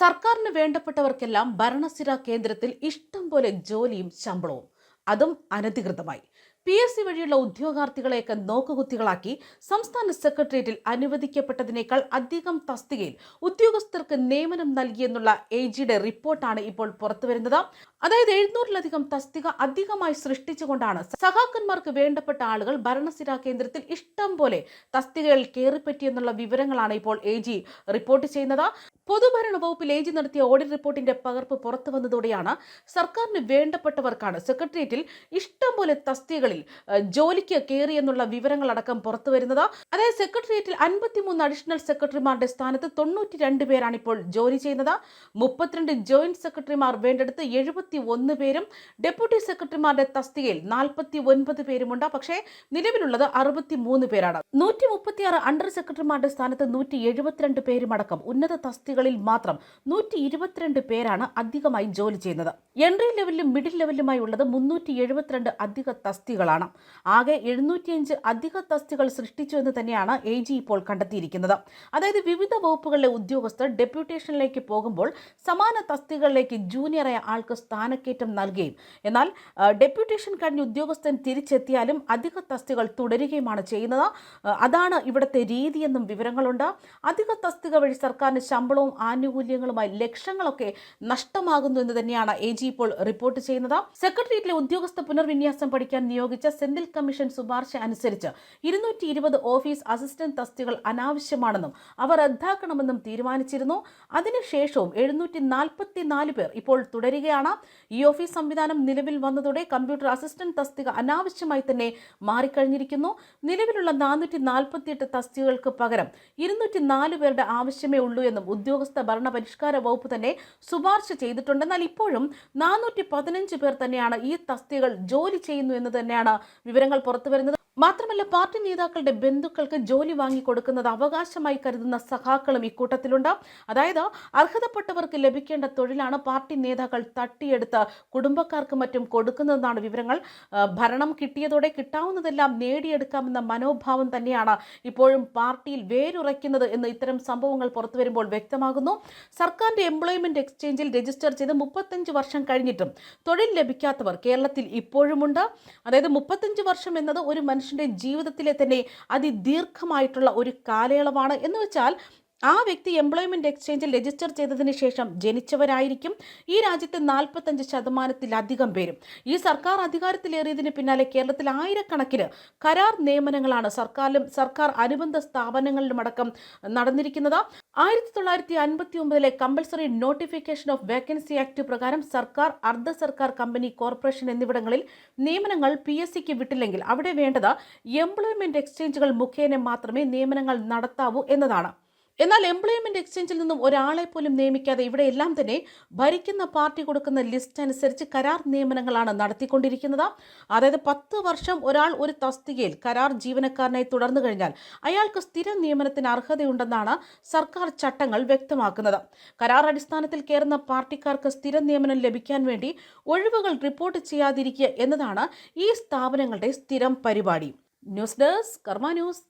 സർക്കാരിന് വേണ്ടപ്പെട്ടവർക്കെല്ലാം ഭരണസിര കേന്ദ്രത്തിൽ ഇഷ്ടം പോലെ ജോലിയും ശമ്പളവും. അതും അനധികൃതമായി. പി എസ് സി വഴിയുള്ള ഉദ്യോഗാർത്ഥികളെയൊക്കെ നോക്കുകുത്തികളാക്കി സംസ്ഥാന സെക്രട്ടേറിയറ്റിൽ അനുവദിക്കപ്പെട്ടതിനേക്കാൾ അധികം തസ്തികയിൽ ഉദ്യോഗസ്ഥർക്ക് നിയമനം നൽകിയെന്നുള്ള എ ജിയുടെ റിപ്പോർട്ടാണ് ഇപ്പോൾ പുറത്തുവരുന്നത്. അതായത് എഴുന്നൂറിലധികം തസ്തിക അധികമായി സൃഷ്ടിച്ചുകൊണ്ടാണ് സഹാക്കന്മാർക്ക് വേണ്ടപ്പെട്ട ആളുകൾ ഭരണസിരാ കേന്ദ്രത്തിൽ ഇഷ്ടം പോലെ തസ്തികകൾ കയറിപ്പറ്റിയെന്നുള്ള വിവരങ്ങളാണ് ഇപ്പോൾ എ ജി റിപ്പോർട്ട് ചെയ്യുന്നത്. പൊതുഭരണ വകുപ്പിൽ ഏജി നടത്തിയ ഓഡിറ്റ് റിപ്പോർട്ടിന്റെ പകർപ്പ് പുറത്തു വന്നതോടെയാണ് സർക്കാരിന് വേണ്ടപ്പെട്ടവർക്കാണ് സെക്രട്ടേറിയറ്റിൽ ഇഷ്ടം പോലെ തസ്തികകളിൽ ജോലിക്ക് ജോലിക്ക് കയറിയെന്നുള്ള വിവരങ്ങളടക്കം പുറത്തു വരുന്നത്. അതായത് സെക്രട്ടേറിയറ്റിൽ അൻപത്തിമൂന്ന് അഡീഷണൽ സെക്രട്ടറിമാരുടെ സ്ഥാനത്ത് തൊണ്ണൂറ്റി രണ്ട് പേരാണ് ഇപ്പോൾ ജോലി ചെയ്യുന്നത്. മുപ്പത്തിരണ്ട് ജോയിന്റ് സെക്രട്ടറിമാർ വേണ്ടെടുത്ത് എഴുപത്തി ഒന്ന് പേരും ഡെപ്യൂട്ടി സെക്രട്ടറിമാരുടെ തസ്തികയിൽ നാൽപ്പത്തി ഒൻപത് പേരുമുണ്ട്. പക്ഷേ നിലവിലുള്ളത് അറുപത്തി മൂന്ന് പേരാണ്. നൂറ്റി മുപ്പത്തിയാറ് അണ്ടർ സെക്രട്ടറിമാരുടെ സ്ഥാനത്ത് നൂറ്റി എഴുപത്തിരണ്ട് പേരുമടക്കം ഉന്നത തസ്തികളിൽ മാത്രം നൂറ്റി ഇരുപത്തിരണ്ട് പേരാണ് അധികമായി ജോലി ചെയ്യുന്നത്. എൻട്രി ലെവലിലും മിഡിൽ ലെവലിലുമായി ഉള്ളത് മുന്നൂറ്റി എഴുപത്തിരണ്ട് അധിക തസ്തികളാണ്. ആകെ എഴുന്നൂറ്റിയഞ്ച് അധിക തസ്തികൾ സൃഷ്ടിച്ചു എന്ന് തന്നെയാണ് എ ജി ഇപ്പോൾ കണ്ടെത്തിയിരിക്കുന്നത്. അതായത് വിവിധ വകുപ്പുകളിലെ ഉദ്യോഗസ്ഥർ ഡെപ്യൂട്ടേഷനിലേക്ക് പോകുമ്പോൾ സമാന തസ്തികളിലേക്ക് ജൂനിയറായ ആൾക്ക് സ്ഥാനക്കയറ്റം നൽകുകയും എന്നാൽ ഡെപ്യൂട്ടേഷൻ കഴിഞ്ഞ് ഉദ്യോഗസ്ഥൻ തിരിച്ചെത്തിയാലും അധിക തസ്തികൾ തുടരുകയുമാണ് ചെയ്യുന്നത്. അതാണ് ഇവിടുത്തെ രീതിയെന്നും വിവരങ്ങളുണ്ട്. അധിക തസ്തിക വഴി സർക്കാരിന് ശമ്പളവും ആനുകൂല്യങ്ങളുമായി ലക്ഷങ്ങളൊക്കെ നഷ്ടമാകുന്നു എന്ന് തന്നെയാണ് എ ജി ഇപ്പോൾ റിപ്പോർട്ട് ചെയ്യുന്നത്. സെക്രട്ടേറിയറ്റിലെ ഉദ്യോഗസ്ഥ പുനർവിന്യാസം പഠിക്കാൻ നിയോഗിച്ച സെന്തിൽ കമ്മീഷൻ ശുപാർശ അനുസരിച്ച് ഇരുന്നൂറ്റി ഇരുപത് ഓഫീസ് അസിസ്റ്റന്റ് തസ്തികൾ അനാവശ്യമാണെന്നും അവ റദ്ദാക്കണമെന്നും തീരുമാനിച്ചിരുന്നു. അതിനുശേഷവും എഴുന്നൂറ്റി നാൽപ്പത്തി നാല് പേർ ഇപ്പോൾ തുടരുകയാണ്. ഈ ഓഫീസ് സംവിധാനം നിലവിൽ വന്നതോടെ കമ്പ്യൂട്ടർ അസിസ്റ്റന്റ് തസ്തിക അനാവശ്യമായി തന്നെ മാറിക്കഴിഞ്ഞിരിക്കുന്നു. നിലവിലുള്ള നാനൂറ്റി നാൽപ്പത്തിയെട്ട് തസ്തികകൾക്ക് പകരം ഇരുന്നൂറ്റി നാല് പേരുടെ ആവശ്യമേ ഉള്ളൂ എന്നും ഉദ്യോഗസ്ഥ ഭരണ പരിഷ്കാര വകുപ്പ് തന്നെ ശുപാർശ ചെയ്തിട്ടുണ്ട് എന്നാൽ ഇപ്പോഴും നാനൂറ്റി പതിനഞ്ച് പേർ തന്നെയാണ് ഈ തസ്തികൾ ജോലി ചെയ്യുന്നു എന്ന് തന്നെയാണ് വിവരങ്ങൾ പുറത്തുവരുന്നത്. മാത്രമല്ല പാർട്ടി നേതാക്കളുടെ ബന്ധുക്കൾക്ക് ജോലി വാങ്ങിക്കൊടുക്കുന്നത് അവകാശമായി കരുതുന്ന സഖാക്കളും ഇക്കൂട്ടത്തിലുണ്ട്. അതായത് അർഹതപ്പെട്ടവർക്ക് ലഭിക്കേണ്ട തൊഴിലാണ് പാർട്ടി നേതാക്കൾ തട്ടിയെടുത്ത് കുടുംബക്കാർക്ക് മറ്റും കൊടുക്കുന്നതെന്നാണ് വിവരങ്ങൾ. ഭരണം കിട്ടിയതോടെ കിട്ടാവുന്നതെല്ലാം നേടിയെടുക്കാമെന്ന മനോഭാവം തന്നെയാണ് ഇപ്പോഴും പാർട്ടിയിൽ വേരുറയ്ക്കുന്നത് എന്ന് ഇത്തരം സംഭവങ്ങൾ പുറത്തു വരുമ്പോൾ വ്യക്തമാകുന്നു. സർക്കാരിന്റെ എംപ്ലോയ്മെന്റ് എക്സ്ചേഞ്ചിൽ രജിസ്റ്റർ ചെയ്ത് മുപ്പത്തഞ്ച് വർഷം കഴിഞ്ഞിട്ടും തൊഴിൽ ലഭിക്കാത്തവർ കേരളത്തിൽ ഇപ്പോഴുമുണ്ട്. അതായത് മുപ്പത്തഞ്ച് വർഷം എന്നത് ഒരു മനുഷ്യന്റെ ജീവിതത്തിലെ തന്നെ അതിദീർഘമായിട്ടുള്ള ഒരു കാലയളവാണ്. എന്ന് വെച്ചാൽ ആ വ്യക്തി എംപ്ലോയ്മെന്റ് എക്സ്ചേഞ്ചിൽ രജിസ്റ്റർ ചെയ്തതിന് ശേഷം ജനിച്ചവരായിരിക്കും. ഈ രാജ്യത്തെ നാൽപ്പത്തഞ്ച് ശതമാനത്തിലധികം പേരും. ഈ സർക്കാർ അധികാരത്തിലേറിയതിന് പിന്നാലെ കേരളത്തിൽ ആയിരക്കണക്കിന് കരാർ നിയമനങ്ങളാണ് സർക്കാരിലും സർക്കാർ അനുബന്ധ സ്ഥാപനങ്ങളിലുമടക്കം നടന്നിരിക്കുന്നത്. ആയിരത്തി തൊള്ളായിരത്തി അൻപത്തി ഒമ്പതിലെ compulsory notification of vacancy act പ്രകാരം സർക്കാർ അർദ്ധ സർക്കാർ കമ്പനി കോർപ്പറേഷൻ എന്നിവിടങ്ങളിൽ നിയമനങ്ങൾ പി എസ് സിക്ക് വിട്ടില്ലെങ്കിൽ അവിടെ വേണ്ടത് എംപ്ലോയ്മെന്റ് എക്സ്ചേഞ്ചുകൾ മുഖേന മാത്രമേ നിയമനങ്ങൾ നടത്താവൂ എന്നതാണ്. എന്നാൽ എംപ്ലോയ്മെന്റ് എക്സ്ചേഞ്ചിൽ നിന്നും ഒരാളെ പോലും നിയമിക്കാതെ ഇവിടെ എല്ലാം തന്നെ ഭരിക്കുന്ന പാർട്ടി കൊടുക്കുന്ന ലിസ്റ്റ് അനുസരിച്ച് കരാർ നിയമനങ്ങളാണ് നടത്തിക്കൊണ്ടിരിക്കുന്നത്. അതായത് പത്ത് വർഷം ഒരാൾ ഒരു തസ്തികയിൽ കരാർ ജീവനക്കാരനായി തുടർന്നു കഴിഞ്ഞാൽ അയാൾക്ക് സ്ഥിര നിയമനത്തിന് അർഹതയുണ്ടെന്നാണ് സർക്കാർ ചട്ടങ്ങൾ വ്യക്തമാക്കുന്നത്. കരാർ അടിസ്ഥാനത്തിൽ കയറുന്ന പാർട്ടിക്കാർക്ക് സ്ഥിര നിയമനം ലഭിക്കാൻ വേണ്ടി ഒഴിവുകൾ റിപ്പോർട്ട് ചെയ്യാതിരിക്കുക എന്നതാണ് ഈ സ്ഥാപനങ്ങളുടെ സ്ഥിരം പരിപാടി. News desk Karma news.